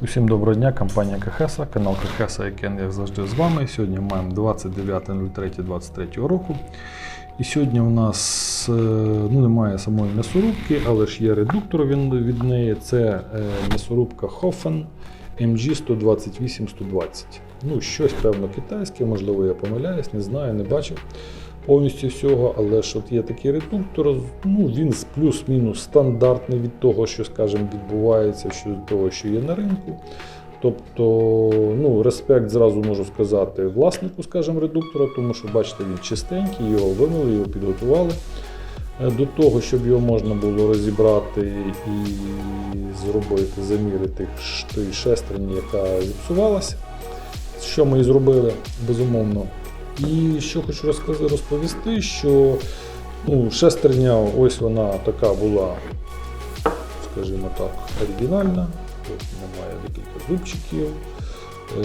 Усім доброго дня, компанія Кахеса, канал Кахеса, який як завжди з вами. Сьогодні маємо 29.03.23 року. І сьогодні у нас е, ну, немає самої м'ясорубки, але ж є редуктор від неї. Це е, м'ясорубка Hoffen MG 128 Ну, щось певно китайське, можливо, я помиляюсь, не знаю, не бачив повністю всього, але ж от є такий редуктор, ну він плюс-мінус стандартний від того, що, скажімо, відбувається, що того, що є на ринку. Тобто, ну, респект зразу можу сказати власнику, скажімо, редуктора, тому що бачите, він чистенький, його вимили, його підготували. Е, До того, щоб його можна було розібрати і зробити заміри тих тої шестерні, яка зіпсувалася, що ми і зробили, безумовно. І що хочу розповісти, що ну, шестерня, ось вона така була, скажімо так, оригінальна. Тут немає декілька зубчиків. Е,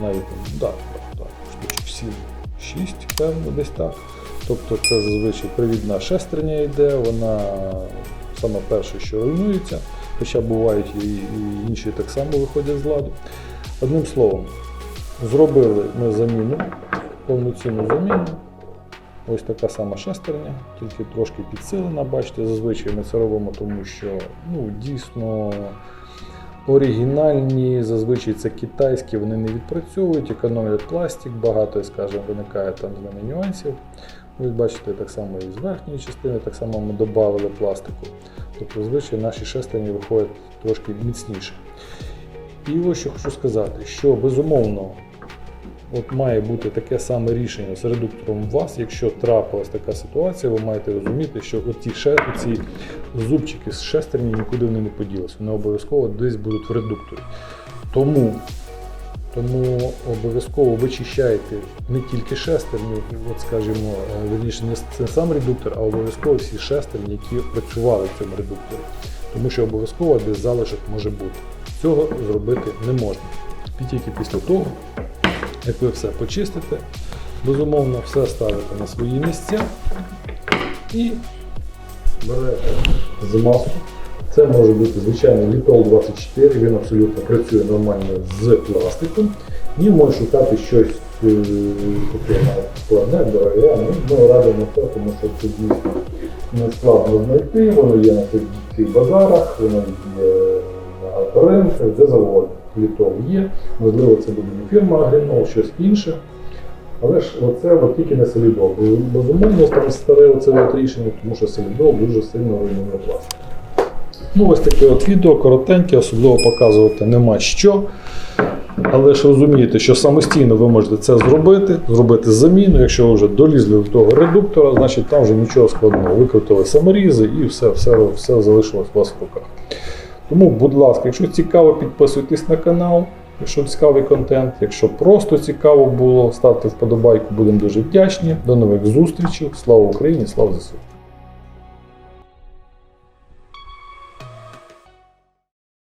навіть, да, да, да, штучок 7-6, певно, десь так. Тобто це зазвичай привідна шестерня йде, вона саме перше, що руйнується, хоча бувають і інші так само виходять з ладу. Одним словом, зробили ми заміну, повноцінну заміну. Ось така сама шестерня, тільки трошки підсилена. Бачите, зазвичай ми це робимо, тому що ну, дійсно оригінальні, зазвичай це китайські, вони не відпрацьовують, економлять пластик, багато, скажімо, виникає там з ними нюансів. Ви бачите, так само і з верхньої частини, так само ми додали пластику. Тобто, зазвичай наші шестерні виходять трошки міцніше. І ось що хочу сказати, що безумовно от має бути таке саме рішення з редуктором у вас. Якщо трапилась така ситуація, ви маєте розуміти, що оці, оці зубчики з шестерні нікуди вони не поділися. Вони обов'язково десь будуть в редукторі. Тому, тому обов'язково вичищайте не тільки шестерню, от скажімо, е, верніше, не сам редуктор, а обов'язково всі шестерні, які працювали в цьому редукторі. Тому що обов'язково десь залишок може бути. Цього зробити не можна. І тільки після того, як ви все почистите, безумовно, все ставите на свої місця і берете змазку. Це може бути звичайний Літол 24, він абсолютно працює нормально з пластиком. І може шукати щось е, таке складне, дороге. Ну, Ми радимо це, тому що це дійсно не складно знайти, воно є на цих базарах, воно є на ринках, де завгодно. Літол є, можливо, це буде не фірма Агрінол, щось інше. Але ж оце от тільки не солідол. Безумовно, там старе оце рішення, тому що солідол дуже сильно руйнує пластик. Ну, ось таке от відео коротеньке, особливо показувати нема що. Але ж розумієте, що самостійно ви можете це зробити, зробити заміну. Якщо ви вже долізли до того редуктора, значить там вже нічого складного. Викрутили саморізи і все, все, все залишилось у вас в руках. Тому, будь ласка, якщо цікаво, підписуйтесь на канал, якщо цікавий контент. Якщо просто цікаво було, ставте вподобайку, будемо дуже вдячні. До нових зустрічей. Слава Україні, слава ЗСУ!